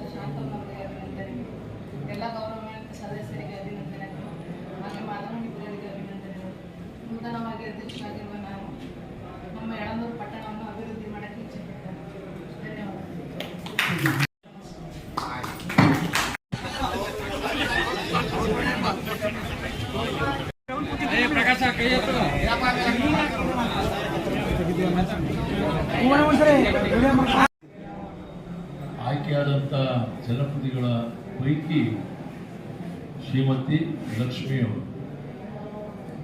ಉಪಾಧ್ಯಕ್ಷರಾದ ಶಾಂತಮ್ಮವರಿಗೆ ಅಭಿನಂದನೆಗಳು ಎಲ್ಲ ಗೌರವಾನ್ವಿತ ಸದಸ್ಯರಿಗೆ ಅಭಿನಂದನೆಗಳು ಹಾಗೆ ಮಾನವ ಮಿತ್ರರಿಗೆ ಅಭಿನಂದನೆಗಳು ನೂತನವಾಗಿ ಅಧ್ಯಕ್ಷರಾಗಿರುವ ನಾನು ನಮ್ಮ ಯಳಂದೂರು ಪಟ್ಟಣವನ್ನು ಅಭಿವೃದ್ಧಿ ಮಾಡಕ್ಕೆ ಇಚ್ಛೆಪಡ್ತೇನೆ ಧನ್ಯವಾದಗಳು ಆಯ್ಕೆಯಾದಂಥ ಜನಪ್ರತಿಗಳ ಪೈಕಿ ಶ್ರೀಮತಿ ಲಕ್ಷ್ಮಿಯವರು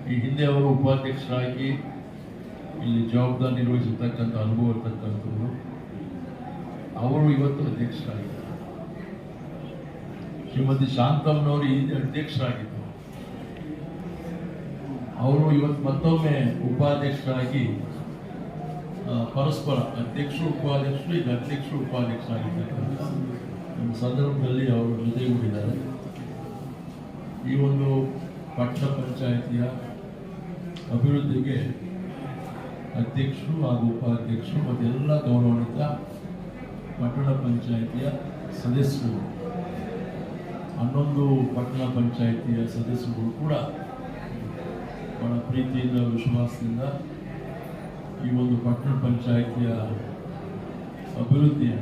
ಈ ಹಿಂದೆ ಅವರು ಉಪಾಧ್ಯಕ್ಷರಾಗಿ ಇಲ್ಲಿ ಜವಾಬ್ದಾರಿ ನಿರ್ವಹಿಸತಕ್ಕಂಥ ಅನುಭವ ಇರ್ತಕ್ಕಂಥವ್ರು. ಅವರು ಇವತ್ತು ಅಧ್ಯಕ್ಷರಾಗಿದ್ದಾರೆ. ಶ್ರೀಮತಿ ಶಾಂತಮ್ಮನವರು ಈ ಅಧ್ಯಕ್ಷರಾಗಿದ್ದರು ಅವರು ಇವತ್ತು ಮತ್ತೊಮ್ಮೆ ಉಪಾಧ್ಯಕ್ಷರಾಗಿ ಪರಸ್ಪರ ಅಧ್ಯಕ್ಷರು, ಉಪಾಧ್ಯಕ್ಷರು, ಈಗ ಅಧ್ಯಕ್ಷರು ಉಪಾಧ್ಯಕ್ಷರಾಗಿರ್ತಕ್ಕಂಥ ಒಂದು ಸಂದರ್ಭದಲ್ಲಿ ಅವರು ಜೊತೆಗೂಡಿದ್ದಾರೆ. ಈ ಒಂದು ಪಟ್ಟಣ ಪಂಚಾಯಿತಿಯ ಅಭಿವೃದ್ಧಿಗೆ ಅಧ್ಯಕ್ಷರು ಹಾಗೂ ಉಪಾಧ್ಯಕ್ಷರು ಮತ್ತು ಎಲ್ಲ ಗೌರವಾನ್ವಿತ ಪಟ್ಟಣ ಪಂಚಾಯಿತಿಯ ಸದಸ್ಯರು, ಹನ್ನೊಂದು ಪಟ್ಟಣ ಪಂಚಾಯಿತಿಯ ಸದಸ್ಯರುಗಳು ಕೂಡ ಬಹಳ ಪ್ರೀತಿಯಿಂದ, ವಿಶ್ವಾಸದಿಂದ ಈ ಒಂದು ಪಟ್ಟಣ ಪಂಚಾಯಿತಿಯ ಅಭಿವೃದ್ಧಿಯ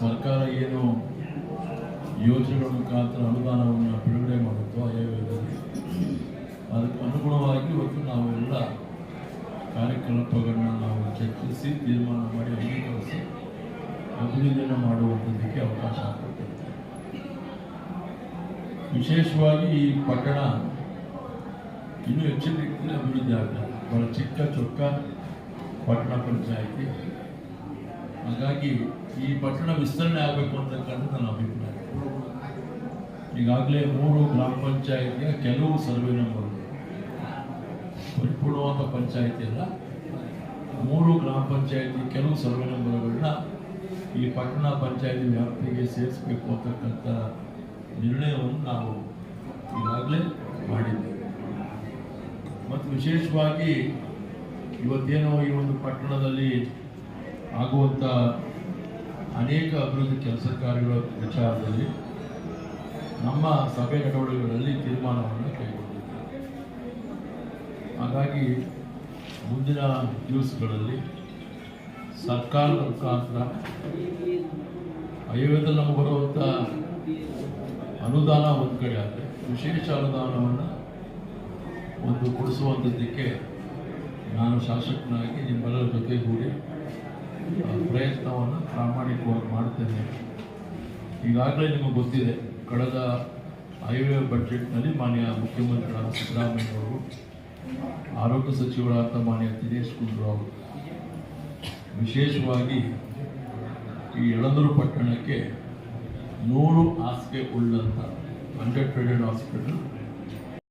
ಸರ್ಕಾರ ಏನು ಯೋಜನೆಗಳ ಮುಖಾಂತರ ಅನುದಾನವನ್ನು ಬಿಡುಗಡೆ ಮಾಡುತ್ತೋ ಆಯವ್ಯಯದಲ್ಲಿ ಅದಕ್ಕೆ ಅನುಗುಣವಾಗಿ ಇವತ್ತು ನಾವೆಲ್ಲ ಕಾರ್ಯಕಲಾಪಗಳನ್ನ ನಾವು ಚರ್ಚಿಸಿ, ತೀರ್ಮಾನ ಮಾಡಿ, ಅಂಗೀಕರಿಸಿ ಅಭಿವೃದ್ಧಿಯನ್ನು ಮಾಡುವಂಥದ್ದಕ್ಕೆ ಅವಕಾಶ ಆಗ್ತದೆ. ವಿಶೇಷವಾಗಿ ಈ ಪಟ್ಟಣ ಇನ್ನೂ ಹೆಚ್ಚಿನ ರೀತಿಯಲ್ಲಿ ಅಭಿವೃದ್ಧಿ ಆಗ್ತದೆ ಬಹಳ ಚಿಕ್ಕ ಚೊಕ್ಕ ಪಟ್ಟಣ ಪಂಚಾಯಿತಿ ಹಾಗಾಗಿ ಈ ಪಟ್ಟಣ ವಿಸ್ತರಣೆ ಆಗಬೇಕು ಅಂತಕ್ಕಂಥ ನನ್ನ ಅಭಿಪ್ರಾಯ. ಈಗಾಗಲೇ ಮೂರು ಗ್ರಾಮ ಪಂಚಾಯಿತಿಯ ಕೆಲವು ಸರ್ವೆ ನಂಬರ್ ಪರಿಪೂರ್ಣವಾದ ಪಂಚಾಯಿತಿ ಅಲ್ಲ, ಮೂರು ಗ್ರಾಮ ಪಂಚಾಯಿತಿ ಕೆಲವು ಸರ್ವೆ ನಂಬರ್ಗಳನ್ನ ಈ ಪಟ್ಟಣ ಪಂಚಾಯಿತಿ ವ್ಯಾಪ್ತಿಗೆ ಸೇರಿಸಬೇಕು ಅಂತಕ್ಕಂಥ ನಿರ್ಣಯವನ್ನು ನಾವು ಈಗಾಗಲೇ ಮಾಡಿದ್ದೇವೆ. ಮತ್ತು ವಿಶೇಷವಾಗಿ ಇವತ್ತೇನೋ ಈ ಒಂದು ಪಟ್ಟಣದಲ್ಲಿ ಆಗುವಂಥ ಅನೇಕ ಅಭಿವೃದ್ಧಿ ಕೆಲಸ ಕಾರ್ಯಗಳ ವಿಚಾರದಲ್ಲಿ ನಮ್ಮ ಸಭೆ ನಡವಳಿಕೆಗಳಲ್ಲಿ ತೀರ್ಮಾನವನ್ನು ಕೈಗೊಂಡಿದ್ದೇವೆ ಹಾಗಾಗಿ ಮುಂದಿನ ದಿವಸಗಳಲ್ಲಿ ಸರ್ಕಾರದ ಮುಖಾಂತರ ಆಯುರ್ವೇದ ನಮಗೆ ಬರುವಂಥ ಅನುದಾನ ಒಂದು ಕಡೆ ಆದರೆ, ವಿಶೇಷ ಅನುದಾನವನ್ನು ಒಂದು ಕೊಡಿಸುವಂಥದ್ದಕ್ಕೆ ನಾನು ಶಾಸಕನಾಗಿ ನಿಮ್ಮೆಲ್ಲರ ಜೊತೆಗೂಡಿ ಪ್ರಯತ್ನವನ್ನು ಪ್ರಾಮಾಣಿಕವಾಗಿ ಮಾಡ್ತೇನೆ. ಈಗಾಗಲೇ ನಿಮಗೆ ಗೊತ್ತಿದೆ, ಕಳೆದ ಹೈವೇ ಬಜೆಟ್ನಲ್ಲಿ ಮಾನ್ಯ ಮುಖ್ಯಮಂತ್ರಿಗಳಾದ ಸಿದ್ದರಾಮಯ್ಯವರು ಆರೋಗ್ಯ ಸಚಿವರಾದ ಮಾನ್ಯ ದಿನೇಶ್ ಗುಂಡೂರಾವ್ ವಿಶೇಷವಾಗಿ ಈ ಯಳಂದೂರು ಪಟ್ಟಣಕ್ಕೆ ನೂರು ಹಾಸಿಗೆ ಉಳ್ಳಂಥ ಅಂಡರ್ ಟ್ರೇಡೆಡ್ ಹಾಸ್ಪಿಟಲ್